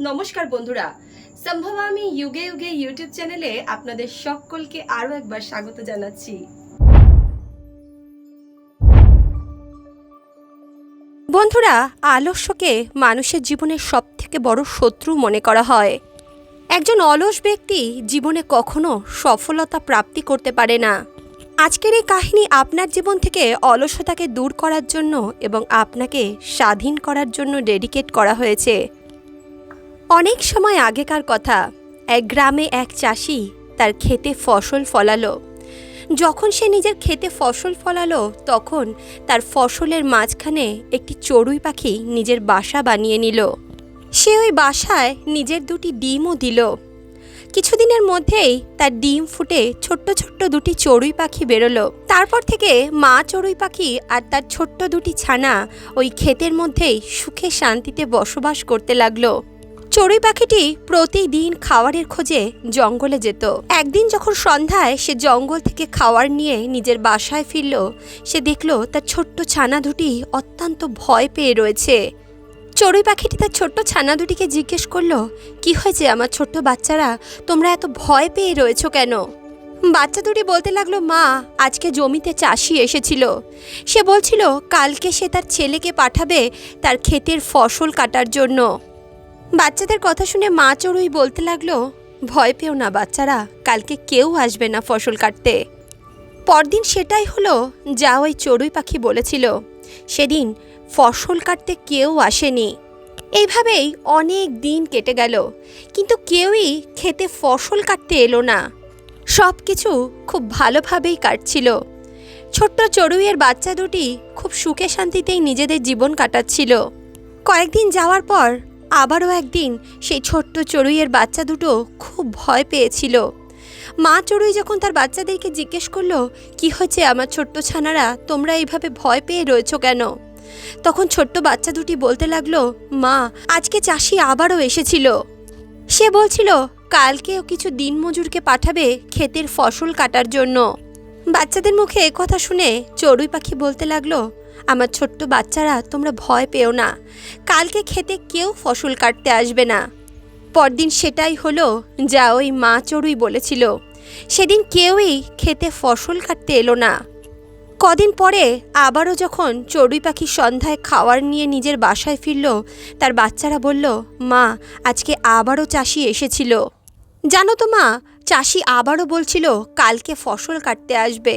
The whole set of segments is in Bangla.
নমস্কার বন্ধুরা। সম্ভব আমি যুগে যুগে ইউটিউব চ্যানেলে আপনাদের সকলকে আরও একবার স্বাগত জানাচ্ছি। বন্ধুরা, আলস্যকে মানুষের জীবনের সব থেকে বড় শত্রু মনে করা হয়। একজন অলস ব্যক্তি জীবনে কখনো সফলতা প্রাপ্তি করতে পারে না। আজকের এই কাহিনী আপনার জীবন থেকে অলসতাকে দূর করার জন্য এবং আপনাকে স্বাধীন করার জন্য ডেডিকেট করা হয়েছে। অনেক সময় আগেকার কথা, এক গ্রামে এক চাষি তার ক্ষেতে ফসল ফলালো। যখন সে নিজের ক্ষেতে ফসল ফলালো, তখন তার ফসলের মাঝখানে একটি চড়ুই পাখি নিজের বাসা বানিয়ে নিল। সে ওই বাসায় নিজের দুটি ডিমও দিল। কিছুদিনের মধ্যেই তার ডিম ফুটে ছোট্ট ছোট্ট দুটি চড়ুই পাখি বেরোলো। তারপর থেকে মা চড়ুই পাখি আর তার ছোট্ট দুটি ছানা ওই ক্ষেতের মধ্যেই সুখে শান্তিতে বসবাস করতে লাগল। চড়ুই পাখিটি প্রতিদিন খাওয়ারের খোঁজে জঙ্গলে যেত। একদিন যখন সন্ধ্যায় সে জঙ্গল থেকে খাওয়ার নিয়ে নিজের বাসায় ফিরল, সে দেখল তার ছোট্ট ছানা দুটি অত্যন্ত ভয় পেয়ে রয়েছে। চড়ুই পাখিটি তার ছোট্ট ছানা দুটিকে জিজ্ঞেস করল, কি হয়েছে আমার ছোট্ট বাচ্চারা? তোমরা এত ভয় পেয়ে রয়েছো কেন? বাচ্চা দুটি বলতে লাগল, মা, আজকে জমিতে চাষি এসেছিল। সে বলছিল, কালকে সে তার ছেলেকে পাঠাবে তার ক্ষেতের ফসল কাটার জন্য। বাচ্চাদের কথা শুনে মা চড়ুই বলতে লাগল, ভয় পেও না বাচ্চারা, কালকে কেউ আসবে না ফসল কাটতে। পরদিন সেটাই হলো যা ওই চড়ুই পাখি বলেছিল। সেদিন ফসল কাটতে কেউ আসেনি। এইভাবেই অনেক দিন কেটে গেল, কিন্তু কেউই খেতে ফসল কাটতে এলো না। সব কিছু খুব ভালোভাবেই কাটছিল। ছোট্ট চড়ুইয়ের বাচ্চা দুটি খুব সুখে শান্তিতেই নিজেদের জীবন কাটাচ্ছিল। কয়েকদিন যাওয়ার পর আবারও একদিন সেই ছোট্ট চড়ুইয়ের বাচ্চা দুটো খুব ভয় পেয়েছিল। মা চড়ুই যখন তার বাচ্চাদেরকে জিজ্ঞেস করল, কি হয়েছে আমার ছোট্ট ছানারা? তোমরা এইভাবে ভয় পেয়ে রয়েছো কেন? তখন ছোট্ট বাচ্চা দুটি বলতে লাগল, মা, আজকে চাষি আবারও এসেছিল। সে বলছিল কালকেও কিছু দিনমজুরকে পাঠাবে ক্ষেতের ফসল কাটার জন্য। বাচ্চাদের মুখে কথা শুনে চড়ুই পাখি বলতে লাগল আমার ছোট্ট বাচ্চারা, তোমরা ভয় পেও না। কালকে খেতে কেউ ফসল কাটতে আসবে না। পরদিন সেটাই হলো যা ওই মা চড়ুই বলেছিল। সেদিন কেউই খেতে ফসল কাটতে এলো না। কদিন পরে আবারও যখন চড়ুই পাখি সন্ধ্যায় খাওয়ার নিয়ে নিজের বাসায় ফিরল, তার বাচ্চারা বলল, মা, আজকে আবারও চাষি এসেছিল। জানো তো মা চাষি আবারও বলছিল, কালকে ফসল কাটতে আসবে।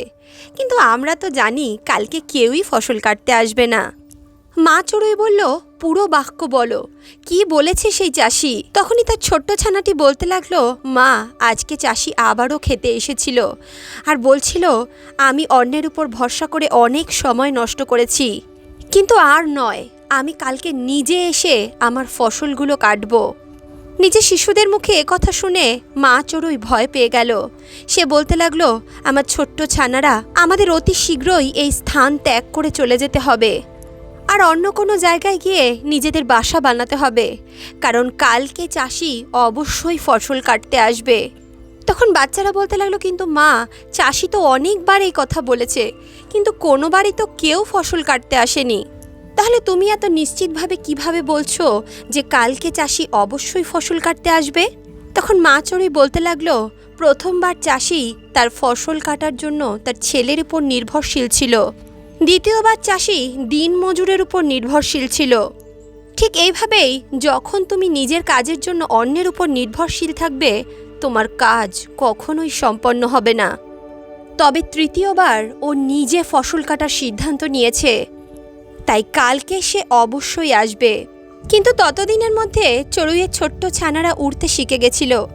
কিন্তু আমরা তো জানি, কালকে কেউই ফসল কাটতে আসবে না। মা চড়ুই বলল, পুরো বাক্য বলো। কি বলেছে সেই চাষি? তখনই তার ছোট্ট ছানাটি বলতে লাগল, মা, আজকে চাষি আবারও খেতে এসেছিল। আর বলছিল, আমি অন্যের উপর ভরসা করে অনেক সময় নষ্ট করেছি। কিন্তু আর নয়, আমি কালকে নিজে এসে আমার ফসলগুলো কাটবো। নিজের শিশুদের মুখে এ কথা শুনে মা চড়ুই ভয় পেয়ে গেল। সে বলতে লাগল, আমার ছোট্ট ছানারা, আমাদের অতি শীঘ্রই এই স্থান ত্যাগ করে চলে যেতে হবে। আর অন্য কোনো জায়গায় গিয়ে নিজেদের বাসা বানাতে হবে। কারণ কালকে চাষি অবশ্যই ফসল কাটতে আসবে। তখন বাচ্চারা বলতে লাগল, কিন্তু মা, চাষি তো অনেকবার এই কথা বলেছে। কিন্তু কোনোবারই তো কেউ ফসল কাটতে আসেনি। তাহলে তুমি এত নিশ্চিতভাবে কীভাবে বলছো যে কালকে চাষি অবশ্যই ফসল কাটতে আসবে? তখন মা চড়ুই বলতে লাগল, প্রথমবার চাষি তার ফসল কাটার জন্য তার ছেলের উপর নির্ভরশীল ছিল। দ্বিতীয়বার চাষি দিন মজুরের উপর নির্ভরশীল ছিল। ঠিক এইভাবেই যখন তুমি নিজের কাজের জন্য অন্যের উপর নির্ভরশীল থাকবে, তোমার কাজ কখনোই সম্পন্ন হবে না। তবে তৃতীয়বার ও নিজে ফসল কাটার সিদ্ধান্ত নিয়েছে। তাই কালকে সে অবশ্যই আসবে। কিন্তু ততদিনের মধ্যে চড়ুইয়ের ছোট্ট ছানারা উড়তে শিখে গেছিল।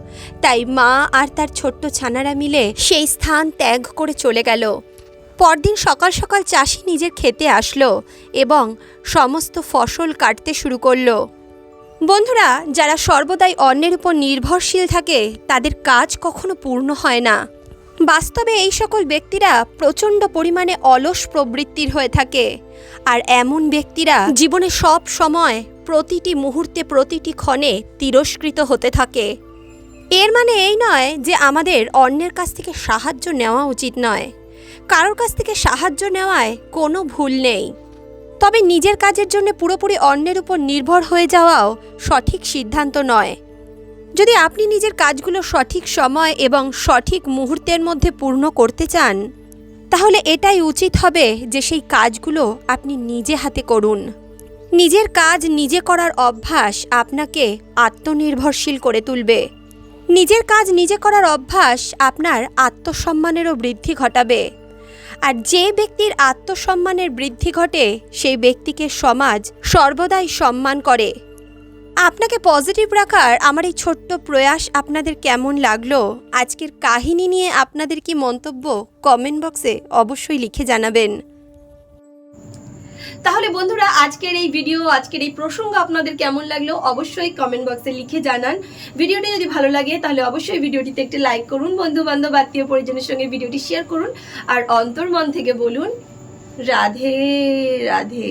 তাই মা আর তার ছোট্ট ছানারা মিলে সেই স্থান ত্যাগ করে চলে গেল। পরদিন সকাল সকাল চাষি নিজের খেতে আসলো এবং সমস্ত ফসল কাটতে শুরু করল। বন্ধুরা, যারা সর্বদাই অন্যের উপর নির্ভরশীল থাকে, তাদের কাজ কখনো পূর্ণ হয় না। বাস্তবে এই সকল ব্যক্তিরা প্রচণ্ড পরিমাণে অলস প্রবৃত্তির হয়ে থাকে। আর এমন ব্যক্তিরা জীবনে সব সময় প্রতিটি মুহূর্তে প্রতিটি ক্ষণে তিরস্কৃত হতে থাকে। এর মানে এই নয় যে আমাদের অন্যের কাছ থেকে সাহায্য নেওয়া উচিত নয়। কারোর কাছ থেকে সাহায্য নেওয়ায় কোনো ভুল নেই। তবে নিজের কাজের জন্য পুরোপুরি অন্যের উপর নির্ভর হয়ে যাওয়াও সঠিক সিদ্ধান্ত নয়। যদি আপনি নিজের কাজগুলো সঠিক সময় এবং সঠিক মুহূর্তের মধ্যে পূর্ণ করতে চান, তাহলে এটাই উচিত হবে যে সেই কাজগুলো আপনি নিজে হাতে করুন। নিজের কাজ নিজে করার অভ্যাস আপনাকে আত্মনির্ভরশীল করে তুলবে। নিজের কাজ নিজে করার অভ্যাস আপনার আত্মসম্মানেরও বৃদ্ধি ঘটাবে। আর যে ব্যক্তির আত্মসম্মানের বৃদ্ধি ঘটে, সেই ব্যক্তিকে সমাজ সর্বদাই সম্মান করে। আপনাকে পজিটিভ রাখার আমার এই ছোট্ট প্রয়াস আপনাদের কেমন লাগল? আজকের কাহিনী নিয়ে আপনাদের কি মন্তব্য? কমেন্ট বক্সে অবশ্যই লিখে জানাবেন। তাহলে বন্ধুরা, আজকের এই ভিডিও আজকের এই প্রসঙ্গ আপনাদের কেমন লাগল? অবশ্যই কমেন্ট বক্সে লিখে জানান। ভিডিওটি যদি ভালো লাগে, তাহলে অবশ্যই ভিডিওটিতে একটি লাইক করুন বন্ধু বান্ধব আত্মীয় পরিজনের সঙ্গে ভিডিওটি শেয়ার করুন। আর অন্তর্মন থেকে বলুন, রাধে রাধে।